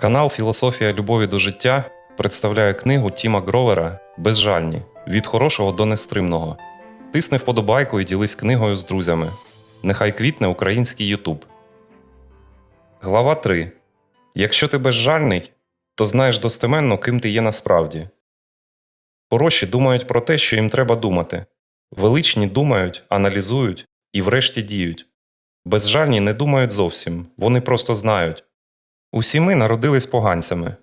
Канал Філософія любові до життя представляє книгу Тіма Гровера Безжальні від хорошого до нестримного. Тисни вподобайку і ділись книгою з друзями. Нехай квітне український Ютуб. Глава 3. Якщо ти безжальний, то знаєш достеменно, ким ти є насправді. Хороші думають про те, що їм треба думати. Величні думають, аналізують і врешті діють. Безжальні не думають зовсім, вони просто знають. Усі ми народились поганцями.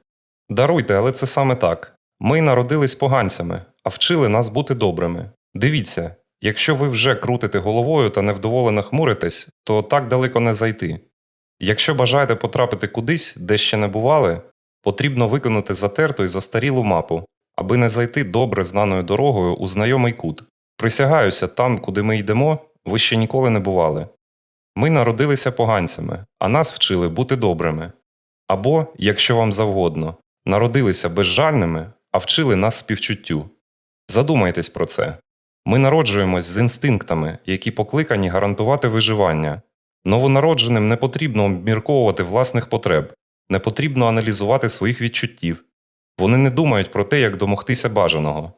Даруйте, але це саме так. Ми народились поганцями, а вчили нас бути добрими. Дивіться, якщо ви вже крутите головою та невдоволено хмуритесь, то так далеко не зайти. Якщо бажаєте потрапити кудись, де ще не бували, потрібно виконати затерту і застарілу мапу, аби не зайти добре знаною дорогою у знайомий кут. Присягаюся, там, куди ми йдемо, ви ще ніколи не бували. Ми народилися поганцями, а нас вчили бути добрими. Або, якщо вам завгодно, народилися безжальними, а вчили нас співчуттю. Задумайтесь про це. Ми народжуємось з інстинктами, які покликані гарантувати виживання. Новонародженим не потрібно обмірковувати власних потреб, не потрібно аналізувати своїх відчуттів. Вони не думають про те, як домогтися бажаного.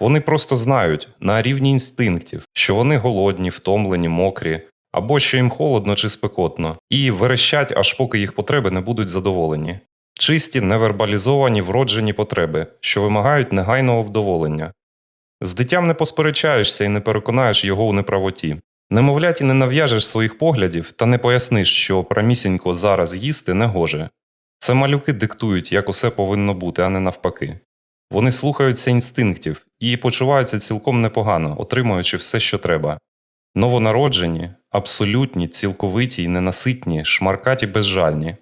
Вони просто знають на рівні інстинктів, що вони голодні, втомлені, мокрі, або що їм холодно чи спекотно, і верещать, аж поки їх потреби не будуть задоволені. Чисті, невербалізовані вроджені потреби, що вимагають негайного вдоволення. З дитям не посперечаєшся і не переконаєш його у неправоті. Немовляті не нав'яжеш своїх поглядів та не поясниш, що прамісінько зараз їсти не гоже. Це малюки диктують, як усе повинно бути, а не навпаки. Вони слухаються інстинктів і почуваються цілком непогано, отримуючи все, що треба. Новонароджені, абсолютні, цілковиті й ненаситні, шмаркаті безжальні.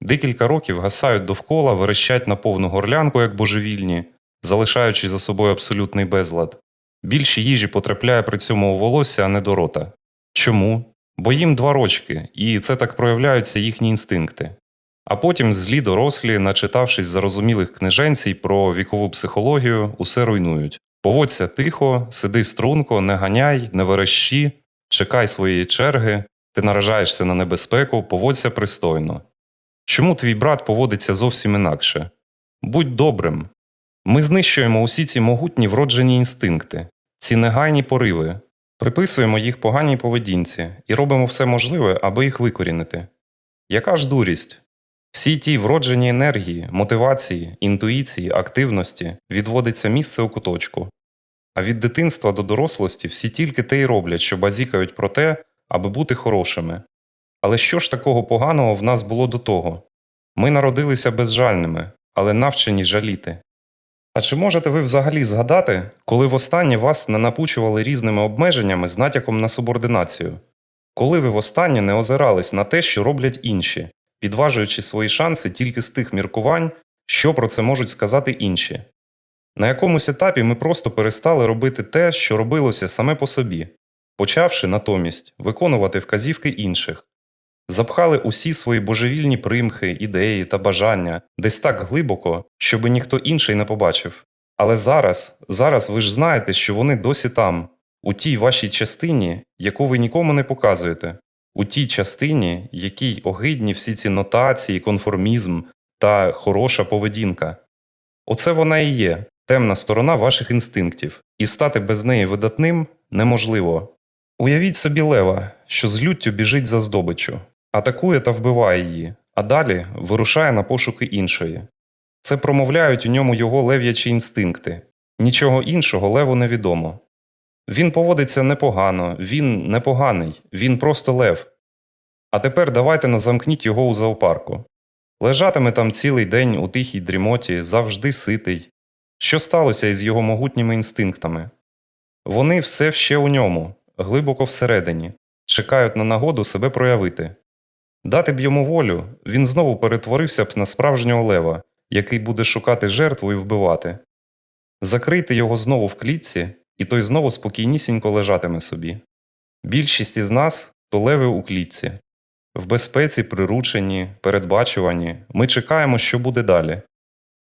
Декілька років гасають довкола, верещать на повну горлянку, як божевільні, залишаючи за собою абсолютний безлад. Більше їжі потрапляє при цьому у волосся, а не до рота. Чому? Бо їм два рочки, і це так проявляються їхні інстинкти. А потім злі дорослі, начитавшись зарозумілих книженцій про вікову психологію, усе руйнують. Поводься тихо, сиди струнко, не ганяй, не верещі, чекай своєї черги, ти наражаєшся на небезпеку, поводься пристойно. Чому твій брат поводиться зовсім інакше? Будь добрим. Ми знищуємо усі ці могутні вроджені інстинкти, ці негайні пориви, приписуємо їх поганій поведінці і робимо все можливе, аби їх викорінити. Яка ж дурість? Всі ті вроджені енергії, мотивації, інтуїції, активності відводиться місце у куточку. А від дитинства до дорослості всі тільки те й роблять, що базікають про те, аби бути хорошими. Але що ж такого поганого в нас було до того? Ми народилися безжальними, але навчені жаліти. А чи можете ви взагалі згадати, коли востаннє вас не напучували різними обмеженнями з натяком на субординацію? Коли ви востаннє не озирались на те, що роблять інші, підважуючи свої шанси тільки з тих міркувань, що про це можуть сказати інші? На якомусь етапі ми просто перестали робити те, що робилося саме по собі, почавши натомість виконувати вказівки інших, запхали усі свої божевільні примхи, ідеї та бажання десь так глибоко, щоби ніхто інший не побачив. Але зараз, зараз ви ж знаєте, що вони досі там, у тій вашій частині, яку ви нікому не показуєте, у тій частині, якій огидні всі ці нотації, конформізм та хороша поведінка. Оце вона і є, темна сторона ваших інстинктів, і стати без неї видатним неможливо. Уявіть собі лева, що з люттю біжить за здобиччю, атакує та вбиває її, а далі вирушає на пошуки іншої. Це промовляють у ньому його лев'ячі інстинкти, нічого іншого леву невідомо. Він поводиться непогано, він непоганий, він просто лев. А тепер давайте но замкніть його у зоопарку. Лежатиме там цілий день у тихій дрімоті, завжди ситий. Що сталося із його могутніми інстинктами? Вони все ще у ньому, глибоко всередині, чекають на нагоду себе проявити. Дати б йому волю, він знову перетворився б на справжнього лева, який буде шукати жертву і вбивати. Закрийте його знову в клітці, і той знову спокійнісінько лежатиме собі. Більшість із нас то леви у клітці. В безпеці, приручені, передбачувані, ми чекаємо, що буде далі.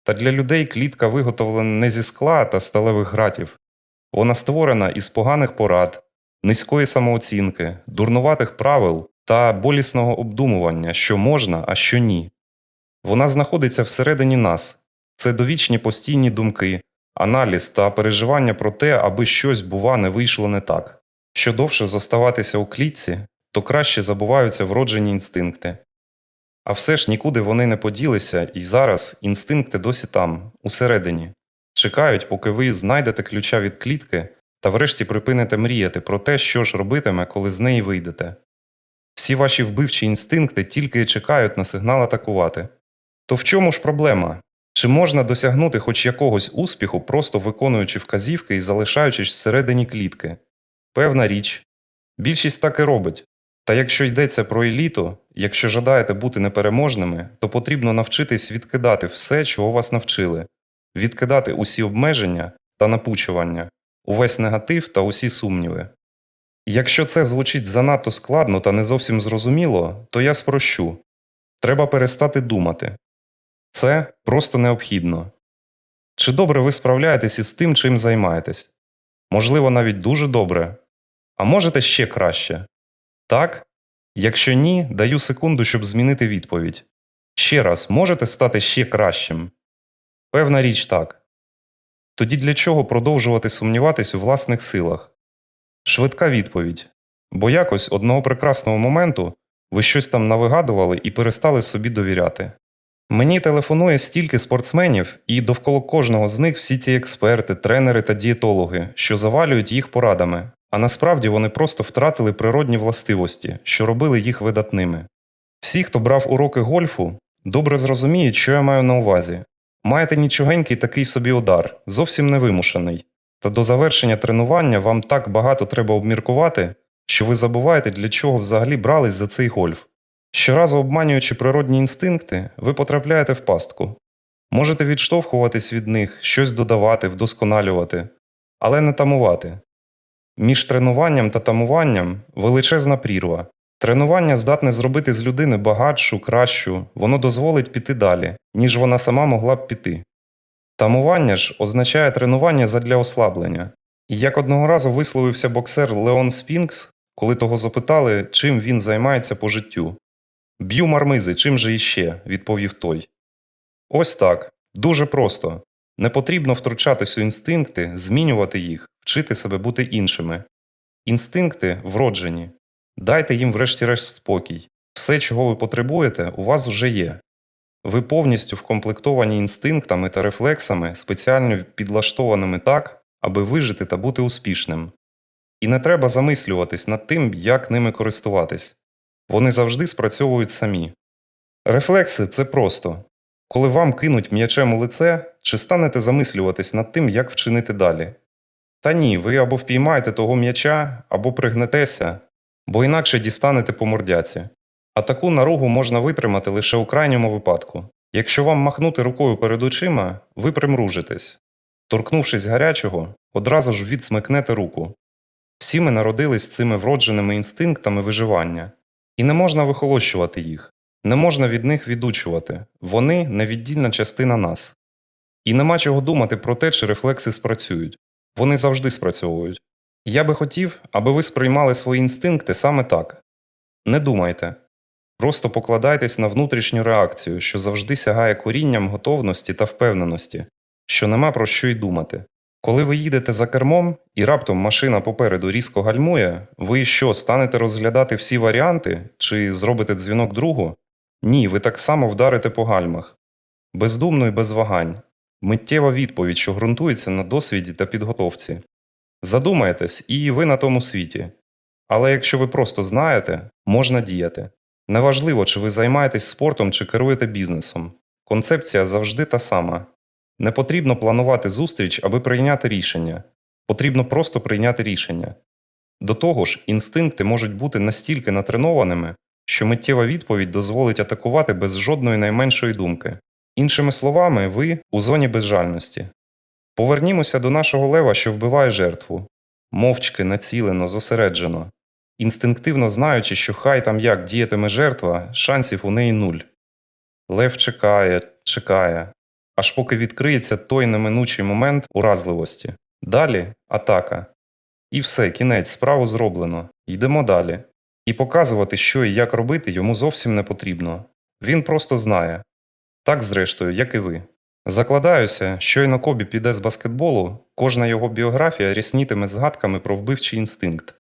Та для людей клітка виготовлена не зі скла та сталевих гратів. Вона створена із поганих порад, низької самооцінки, дурнуватих правил та болісного обдумування, що можна, а що ні. Вона знаходиться всередині нас. Це довічні постійні думки, аналіз та переживання про те, аби щось, бува, не вийшло не так. Що довше зоставатися у клітці, то краще забуваються вроджені інстинкти. А все ж нікуди вони не поділися, і зараз інстинкти досі там, усередині. Чекають, поки ви знайдете ключа від клітки та врешті припините мріяти про те, що ж робитиме, коли з неї вийдете. Всі ваші вбивчі інстинкти тільки чекають на сигнал атакувати. То в чому ж проблема? Чи можна досягнути хоч якогось успіху, просто виконуючи вказівки і залишаючись всередині клітки? Певна річ. Більшість так і робить. Та якщо йдеться про еліту, якщо жадаєте бути непереможними, то потрібно навчитись відкидати все, чого вас навчили, відкидати усі обмеження та напучування, увесь негатив та усі сумніви. Якщо це звучить занадто складно та не зовсім зрозуміло, то я спрощу треба перестати думати. Це просто необхідно. Чи добре ви справляєтесь із тим, чим займаєтесь? Можливо, навіть дуже добре. А можете ще краще? Так? Якщо ні, даю секунду, щоб змінити відповідь. Ще раз, можете стати ще кращим? Певна річ так. Тоді для чого продовжувати сумніватись у власних силах? Швидка відповідь. Бо якось одного прекрасного моменту ви щось там навигадували і перестали собі довіряти. Мені телефонує стільки спортсменів, і довкола кожного з них всі ці експерти, тренери та дієтологи, що завалюють їх порадами, а насправді вони просто втратили природні властивості, що робили їх видатними. Всі, хто брав уроки гольфу, добре зрозуміють, що я маю на увазі. Маєте нічогенький такий собі удар, зовсім невимушений. Та до завершення тренування вам так багато треба обміркувати, що ви забуваєте, для чого взагалі брались за цей гольф. Щоразу обманюючи природні інстинкти, ви потрапляєте в пастку. Можете відштовхуватись від них, щось додавати, вдосконалювати, але не тамувати. Між тренуванням та тамуванням величезна прірва. Тренування здатне зробити з людини багатшу, кращу, воно дозволить піти далі, ніж вона сама могла б піти. Тамування ж означає тренування задля ослаблення. І як одного разу висловився боксер Леон Спінкс, коли того запитали, чим він займається по життю. Б'ю мармизи, чим же іще, відповів той. Ось так. Дуже просто. Не потрібно втручатись у інстинкти, змінювати їх, вчити себе бути іншими. Інстинкти вроджені. Дайте їм врешті-решт спокій. Все, чого ви потребуєте, у вас вже є. Ви повністю вкомплектовані інстинктами та рефлексами, спеціально підлаштованими так, аби вижити та бути успішним. І не треба замислюватись над тим, як ними користуватись. Вони завжди спрацьовують самі. Рефлекси це просто. Коли вам кинуть м'ячем у лице, чи станете замислюватись над тим, як вчинити далі. Та ні, ви або впіймаєте того м'яча, або пригнетеся, бо інакше дістанете по мордяці. А таку наругу можна витримати лише у крайньому випадку. Якщо вам махнути рукою перед очима, ви примружитесь. Торкнувшись гарячого, одразу ж відсмикнете руку. Всі ми народились цими вродженими інстинктами виживання, і не можна вихолощувати їх, не можна від них відучувати вони невіддільна частина нас. І нема чого думати про те, чи рефлекси спрацюють вони завжди спрацьовують. Я би хотів, аби ви сприймали свої інстинкти саме так не думайте. Просто покладайтесь на внутрішню реакцію, що завжди сягає корінням готовності та впевненості, що нема про що й думати. Коли ви їдете за кермом і раптом машина попереду різко гальмує, ви що, станете розглядати всі варіанти чи зробите дзвінок другу? Ні, ви так само вдарите по гальмах. Бездумно і без вагань. Миттєва відповідь, що ґрунтується на досвіді та підготовці. Задумаєтесь, і ви на тому світі. Але якщо ви просто знаєте, можна діяти. Неважливо, чи ви займаєтесь спортом чи керуєте бізнесом. Концепція завжди та сама. Не потрібно планувати зустріч, аби прийняти рішення. Потрібно просто прийняти рішення. До того ж, інстинкти можуть бути настільки натренованими, що миттєва відповідь дозволить атакувати без жодної найменшої думки. Іншими словами, ви у зоні безжальності. Повернімося до нашого лева, що вбиває жертву мовчки, націлено, зосереджено. Інстинктивно знаючи, що хай там як діятиме жертва, шансів у неї нуль. Лев чекає, чекає, аж поки відкриється той неминучий момент уразливості. Далі атака. І все, кінець, справу зроблено. Йдемо далі. І показувати, що і як робити, йому зовсім не потрібно. Він просто знає. Так, зрештою, як і ви. Закладаюся, щойно Кобі піде з баскетболу, кожна його біографія ряснітиме згадками про вбивчий інстинкт.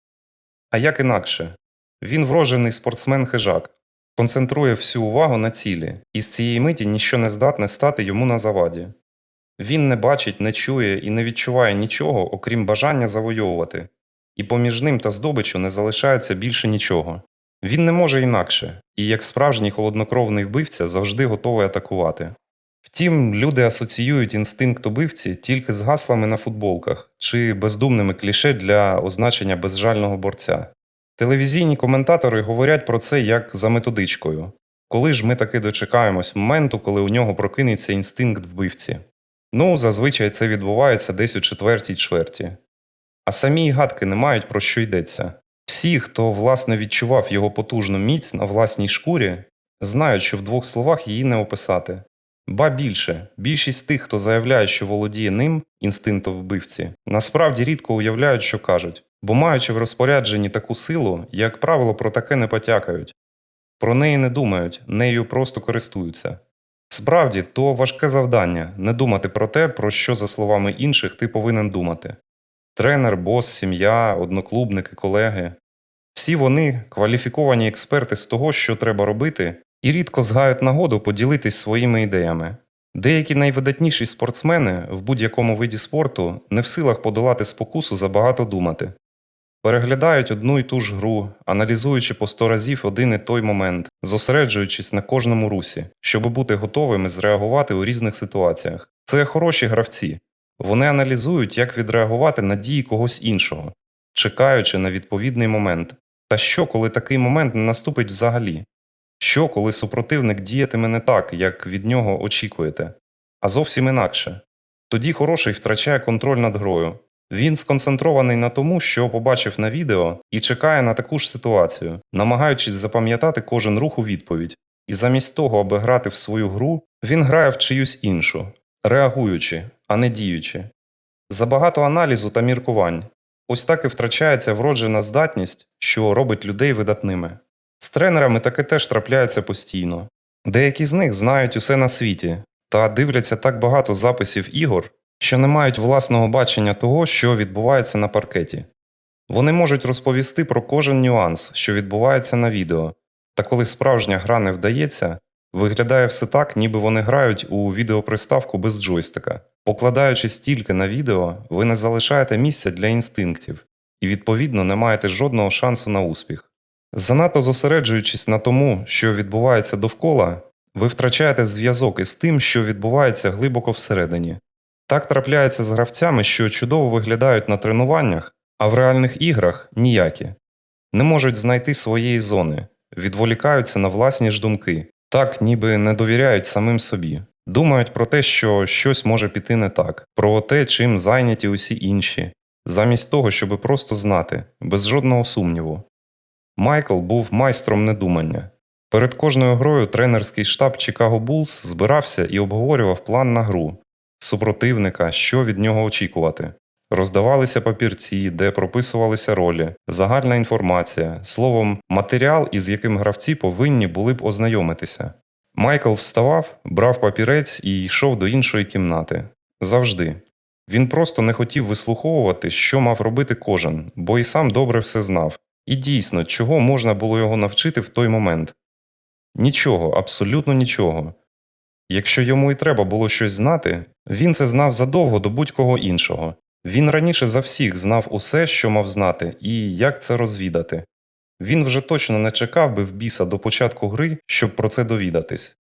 А як інакше? Він вроджений спортсмен-хижак, концентрує всю увагу на цілі, і з цієї миті ніщо не здатне стати йому на заваді. Він не бачить, не чує і не відчуває нічого, окрім бажання завойовувати, і поміж ним та здобичу не залишається більше нічого. Він не може інакше, і як справжній холоднокровний вбивця завжди готовий атакувати. Втім, люди асоціюють інстинкт убивці тільки з гаслами на футболках чи бездумними кліше для означення безжального борця. Телевізійні коментатори говорять про це як за методичкою. Коли ж ми таки дочекаємось моменту, коли у нього прокинеться інстинкт вбивці? Ну, зазвичай це відбувається десь у четвертій чверті. А самі гадки не мають про що йдеться. Всі, хто власне відчував його потужну міць на власній шкурі, знають, що в двох словах її не описати. Ба більше, більшість тих, хто заявляє, що володіє ним, інстинктом вбивці, насправді рідко уявляють, що кажуть, бо маючи в розпорядженні таку силу, як правило, про таке не потякають. Про неї не думають, нею просто користуються. Справді, то важке завдання не думати про те, про що, за словами інших, ти повинен думати. Тренер, бос, сім'я, одноклубники, колеги. Всі вони кваліфіковані експерти з того, що треба робити, і рідко згають нагоду поділитись своїми ідеями. Деякі найвидатніші спортсмени в будь-якому виді спорту не в силах подолати спокусу забагато думати. Переглядають одну й ту ж гру, аналізуючи по сто разів один і той момент, зосереджуючись на кожному русі, щоб бути готовими зреагувати у різних ситуаціях. Це хороші гравці. Вони аналізують, як відреагувати на дії когось іншого, чекаючи на відповідний момент. Та що, коли такий момент не наступить взагалі? Що, коли супротивник діятиме не так, як від нього очікуєте, а зовсім інакше? Тоді хороший втрачає контроль над грою. Він сконцентрований на тому, що побачив на відео, і чекає на таку ж ситуацію, намагаючись запам'ятати кожен рух у відповідь. І замість того, аби грати в свою гру, він грає в чиюсь іншу, реагуючи, а не діючи. Забагато аналізу та міркувань. Ось так і втрачається вроджена здатність, що робить людей видатними. З тренерами таке теж трапляється постійно. Деякі з них знають усе на світі та дивляться так багато записів ігор, що не мають власного бачення того, що відбувається на паркеті. Вони можуть розповісти про кожен нюанс, що відбувається на відео, та коли справжня гра не вдається, виглядає все так, ніби вони грають у відеоприставку без джойстика. Покладаючись тільки на відео, ви не залишаєте місця для інстинктів і, відповідно, не маєте жодного шансу на успіх. Занадто зосереджуючись на тому, що відбувається довкола, ви втрачаєте зв'язок із тим, що відбувається глибоко всередині. Так трапляється з гравцями, що чудово виглядають на тренуваннях, а в реальних іграх ніякі. Не можуть знайти своєї зони, відволікаються на власні ж думки, так ніби не довіряють самим собі. Думають про те, що щось може піти не так, про те, чим зайняті усі інші, замість того, щоби просто знати, без жодного сумніву. Майкл був майстром недумання. Перед кожною грою тренерський штаб Чикаго Булс збирався і обговорював план на гру, супротивника, що від нього очікувати. Роздавалися папірці, де прописувалися ролі, загальна інформація, словом, матеріал, із яким гравці повинні були б ознайомитися. Майкл вставав, брав папірець і йшов до іншої кімнати. Завжди. Він просто не хотів вислуховувати, що мав робити кожен, бо і сам добре все знав. І дійсно, чого можна було його навчити в той момент? Нічого, абсолютно нічого. Якщо йому і треба було щось знати, він це знав задовго до будь-кого іншого. Він раніше за всіх знав усе, що мав знати, і як це розвідати. Він вже точно не чекав би в біса до початку гри, щоб про це довідатись.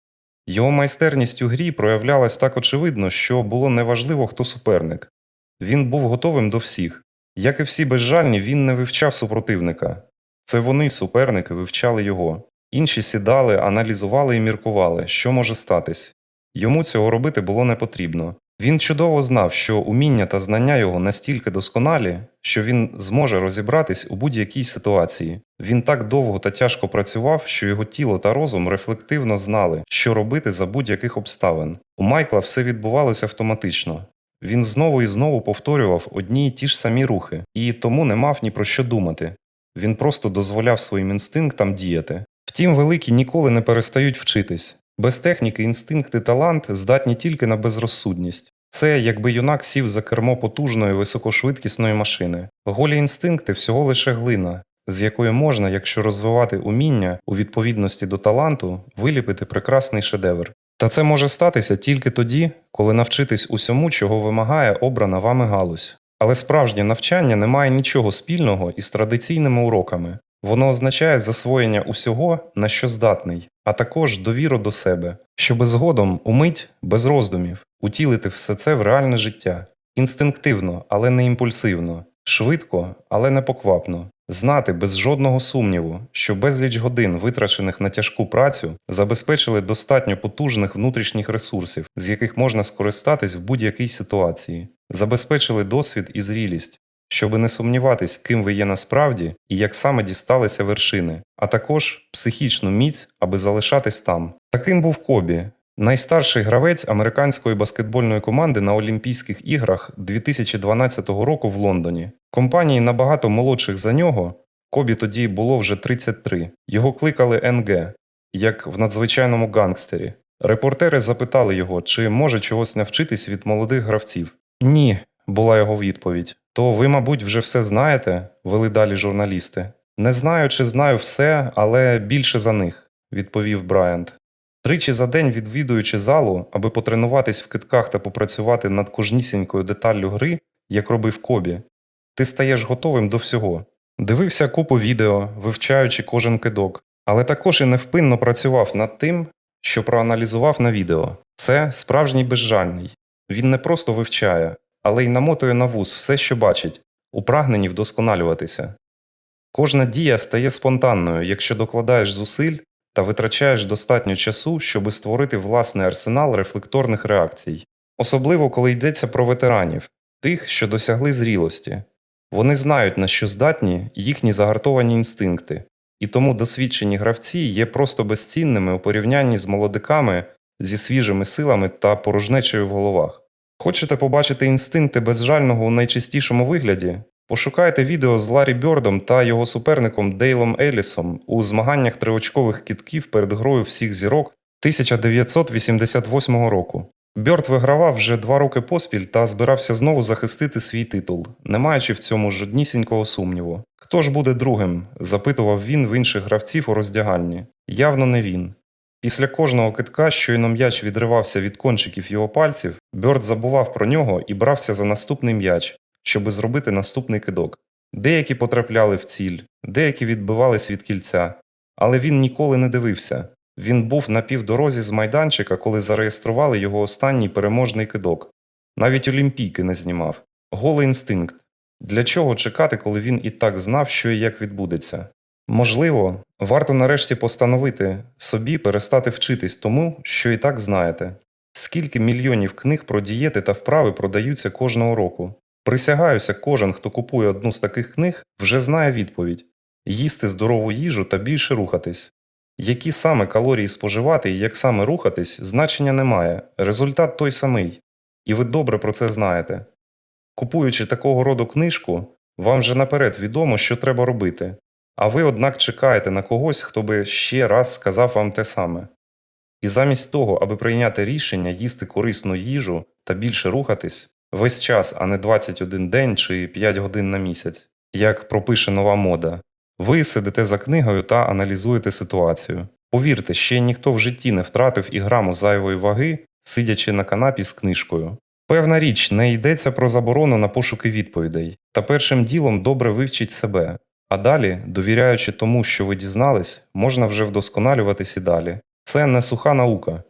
Його майстерність у грі проявлялась так очевидно, що було неважливо, хто суперник. Він був готовим до всіх. Як і всі безжальні, він не вивчав супротивника. Це вони, суперники, вивчали його. Інші сідали, аналізували і міркували, що може статись. Йому цього робити було не потрібно. Він чудово знав, що уміння та знання його настільки досконалі, що він зможе розібратись у будь-якій ситуації. Він так довго та тяжко працював, що його тіло та розум рефлективно знали, що робити за будь-яких обставин. У Майкла все відбувалося автоматично. Він знову і знову повторював одні й ті ж самі рухи, і тому не мав ні про що думати. Він просто дозволяв своїм інстинктам діяти. Втім, великі ніколи не перестають вчитись. Без техніки інстинкт і талант здатні тільки на безрозсудність. Це якби юнак сів за кермо потужної високошвидкісної машини. Голі інстинкти всього лише глина, з якої можна, якщо розвивати уміння у відповідності до таланту, виліпити прекрасний шедевр. Та це може статися тільки тоді, коли навчитись усьому, чого вимагає обрана вами галузь. Але справжнє навчання не має нічого спільного із традиційними уроками. Воно означає засвоєння усього, на що здатний, а також довіру до себе, щоби згодом умить, без роздумів, утілити все це в реальне життя, інстинктивно, але не імпульсивно, швидко, але не поквапно, знати без жодного сумніву, що безліч годин, витрачених на тяжку працю, забезпечили достатньо потужних внутрішніх ресурсів, з яких можна скористатись в будь-якій ситуації, забезпечили досвід і зрілість, щоби не сумніватись, ким ви є насправді і як саме дісталися вершини, а також психічну міць, аби залишатись там. Таким був Кобі, найстарший гравець американської баскетбольної команди на Олімпійських іграх 2012 року в Лондоні. Компанії набагато молодших за нього. Кобі тоді було вже 33. Його кликали НГ, як в надзвичайному гангстері. Репортери запитали його, чи може чогось навчитись від молодих гравців. Ні, була його відповідь. То ви, мабуть, вже все знаєте, вели далі журналісти. Не знаю, чи знаю все, але більше за них, відповів Брайант. Тричі за день відвідуючи залу, аби потренуватись в китках та попрацювати над кожнісінькою деталлю гри, як робив Кобі, ти стаєш готовим до всього. Дивився купу відео, вивчаючи кожен кидок, але також і невпинно працював над тим, що проаналізував на відео. Це справжній безжальний. Він не просто вивчає, але й намотує на вуз все, що бачить, у прагненні вдосконалюватися. Кожна дія стає спонтанною, якщо докладаєш зусиль та витрачаєш достатньо часу, щоб створити власний арсенал рефлекторних реакцій, особливо коли йдеться про ветеранів, тих, що досягли зрілості. Вони знають, на що здатні їхні загартовані інстинкти, і тому досвідчені гравці є просто безцінними у порівнянні з молодиками зі свіжими силами та порожнечею в головах. Хочете побачити інстинкти безжального у найчистішому вигляді? Пошукайте відео з Ларі Бьордом та його суперником Дейлом Елісом у змаганнях триочкових кітків перед грою всіх зірок 1988 року. Бьорд вигравав вже два роки поспіль та збирався знову захистити свій титул, не маючи в цьому жоднісінького сумніву. Хто ж буде другим? запитував він в інших гравців у роздягальні. Явно не він. Після кожного китка, щойно м'яч відривався від кончиків його пальців, Бьорд забував про нього і брався за наступний м'яч, щоби зробити наступний кидок. Деякі потрапляли в ціль, деякі відбивались від кільця, але він ніколи не дивився. Він був на півдорозі з майданчика, коли зареєстрували його останній переможний кидок. Навіть олімпійки не знімав. Голий інстинкт. Для чого чекати, коли він і так знав, що і як відбудеться? Можливо, варто нарешті постановити собі перестати вчитись тому, що і так знаєте. Скільки мільйонів книг про дієти та вправи продаються кожного року? Присягаюся, кожен, хто купує одну з таких книг, вже знає відповідь їсти здорову їжу та більше рухатись. Які саме калорії споживати і як саме рухатись, значення немає, результат той самий, і ви добре про це знаєте. Купуючи такого роду книжку, вам вже наперед відомо, що треба робити, а ви, однак, чекаєте на когось, хто би ще раз сказав вам те саме. І замість того, аби прийняти рішення їсти корисну їжу та більше рухатись, весь час, а не 21 день чи 5 годин на місяць, як пропише нова мода, ви сидите за книгою та аналізуєте ситуацію. Повірте, ще ніхто в житті не втратив і граму зайвої ваги, сидячи на канапі з книжкою. Певна річ, не йдеться про заборону на пошуки відповідей, та першим ділом добре вивчіть себе, а далі, довіряючи тому, що ви дізнались, можна вже вдосконалюватись і далі. Це не суха наука.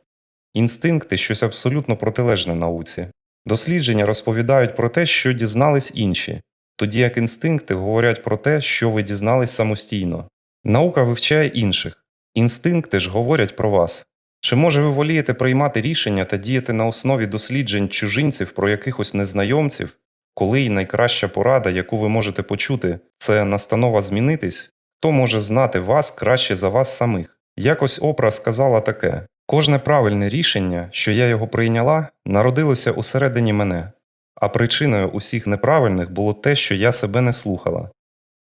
Інстинкти щось абсолютно протилежне науці. Дослідження розповідають про те, що дізнались інші, тоді як інстинкти говорять про те, що ви дізнались самостійно. Наука вивчає інших, інстинкти ж говорять про вас. Чи може ви волієте приймати рішення та діяти на основі досліджень чужинців про якихось незнайомців, коли й найкраща порада, яку ви можете почути, це настанова змінитись, хто може знати вас краще за вас самих? Якось Опра сказала таке кожне правильне рішення, що я його прийняла, народилося усередині мене, а причиною усіх неправильних було те, що я себе не слухала.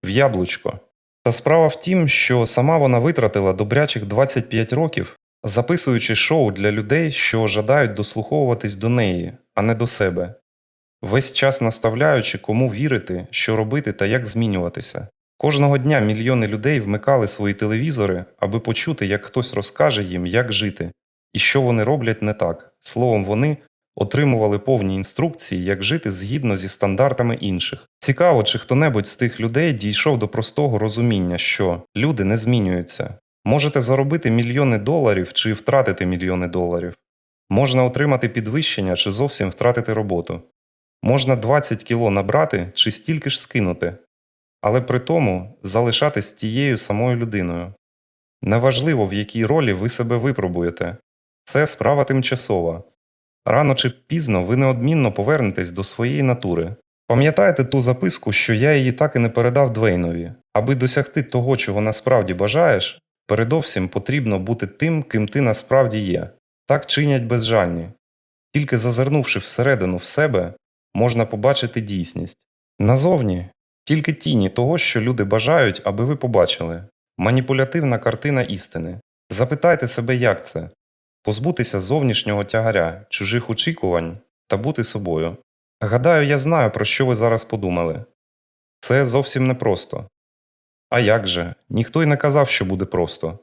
В яблучко. Та справа в тім, що сама вона витратила добрячих 25 років, записуючи шоу для людей, що жадають дослуховуватись до неї, а не до себе, весь час наставляючи, кому вірити, що робити та як змінюватися. Кожного дня мільйони людей вмикали свої телевізори, аби почути, як хтось розкаже їм, як жити, і що вони роблять не так. Словом, вони отримували повні інструкції, як жити згідно зі стандартами інших. Цікаво, чи хто-небудь з тих людей дійшов до простого розуміння, що люди не змінюються. Можете заробити мільйони доларів чи втратити мільйони доларів. Можна отримати підвищення чи зовсім втратити роботу. Можна 20 кіло набрати чи стільки ж скинути, але при тому залишатись тією самою людиною. Неважливо, в якій ролі ви себе випробуєте. Це справа тимчасова. Рано чи пізно ви неодмінно повернетесь до своєї натури. Пам'ятаєте ту записку, що я її так і не передав Двейнові? Аби досягти того, чого насправді бажаєш, передовсім потрібно бути тим, ким ти насправді є. Так чинять безжальні. Тільки зазирнувши всередину в себе, можна побачити дійсність. Назовні тільки тіні того, що люди бажають, аби ви побачили. Маніпулятивна картина істини. Запитайте себе, як це позбутися зовнішнього тягаря, чужих очікувань та бути собою. Гадаю, я знаю, про що ви зараз подумали. Це зовсім непросто. А як же? Ніхто й не казав, що буде просто.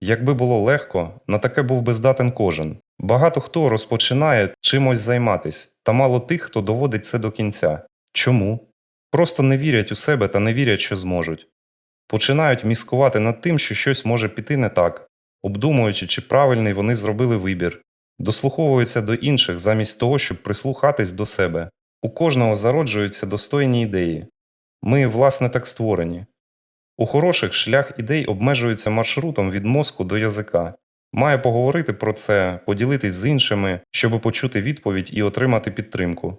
Якби було легко, на таке був би здатен кожен. Багато хто розпочинає чимось займатись, та мало тих, хто доводить це до кінця. Чому? Просто не вірять у себе та не вірять, що зможуть. Починають міскувати над тим, що щось може піти не так, обдумуючи, чи правильний вони зробили вибір, дослуховуються до інших замість того, щоб прислухатись до себе. У кожного зароджуються достойні ідеї. Ми, власне, так створені. У хороших шлях ідей обмежується маршрутом від мозку до язика. Має поговорити про це, поділитись з іншими, щоб почути відповідь і отримати підтримку.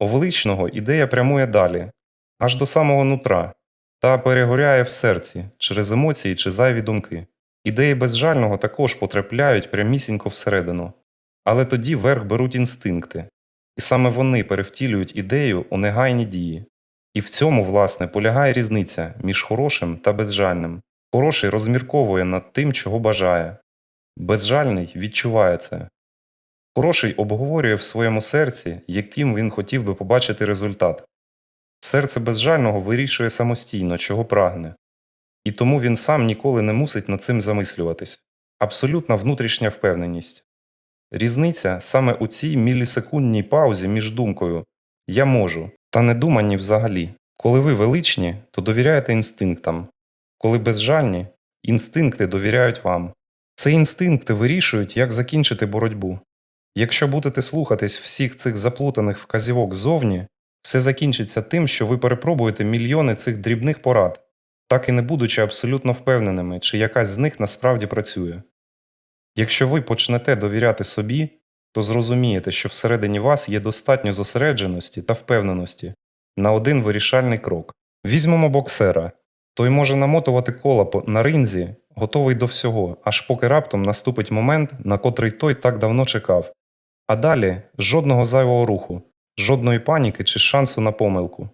У величного ідея прямує далі, аж до самого нутра, та перегоряє в серці через емоції чи зайві думки. Ідеї безжального також потрапляють прямісінько всередину, але тоді верх беруть інстинкти, і саме вони перевтілюють ідею у негайні дії. І в цьому, власне, полягає різниця між хорошим та безжальним. Хороший розмірковує над тим, чого бажає, безжальний відчуває це. Хороший обговорює в своєму серці, яким він хотів би побачити результат. Серце безжального вирішує самостійно, чого прагне, і тому він сам ніколи не мусить над цим замислюватись. Абсолютна внутрішня впевненість. Різниця саме у цій мілісекундній паузі між думкою Я можу та недуманні взагалі. Коли ви величні, то довіряєте інстинктам, коли безжальні, інстинкти довіряють вам. Це інстинкти вирішують, як закінчити боротьбу. Якщо будете слухатись всіх цих заплутаних вказівок ззовні, все закінчиться тим, що ви перепробуєте мільйони цих дрібних порад, так і не будучи абсолютно впевненими, чи якась з них насправді працює. Якщо ви почнете довіряти собі, то зрозумієте, що всередині вас є достатньо зосередженості та впевненості на один вирішальний крок. Візьмемо боксера. Той може намотувати кола на ринзі, готовий до всього, аж поки раптом наступить момент, на котрий той так давно чекав. А далі жодного зайвого руху, жодної паніки чи шансу на помилку.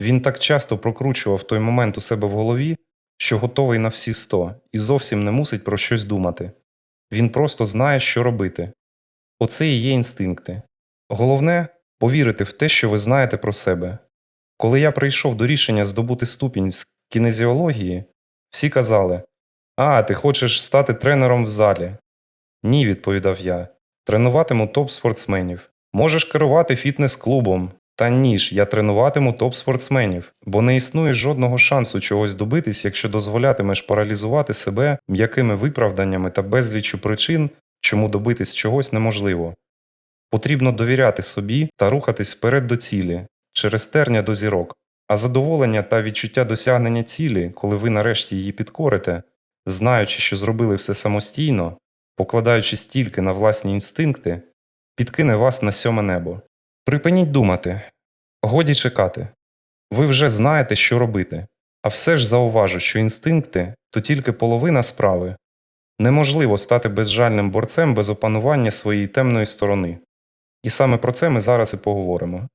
Він так часто прокручував той момент у себе в голові, що готовий на всі сто і зовсім не мусить про щось думати. Він просто знає, що робити. Оце і є інстинкти. Головне повірити в те, що ви знаєте про себе. Коли я прийшов до рішення здобути ступінь з кінезіології, всі казали А, ти хочеш стати тренером в залі. Ні, відповідав я. Тренуватиму топ-спортсменів. Можеш керувати фітнес-клубом. Та ні ж, я тренуватиму топ-спортсменів, бо не існує жодного шансу чогось добитись, якщо дозволятимеш паралізувати себе м'якими виправданнями та безліччю причин, чому добитись чогось неможливо. Потрібно довіряти собі та рухатись вперед до цілі, через терня до зірок, а задоволення та відчуття досягнення цілі, коли ви нарешті її підкорите, знаючи, що зробили все самостійно, покладаючи стільки на власні інстинкти, підкине вас на сьоме небо. Припиніть думати, годі чекати. Ви вже знаєте, що робити, а все ж зауважу, що інстинкти то тільки половина справи. Неможливо стати безжальним борцем без опанування своєї темної сторони. І саме про це ми зараз і поговоримо.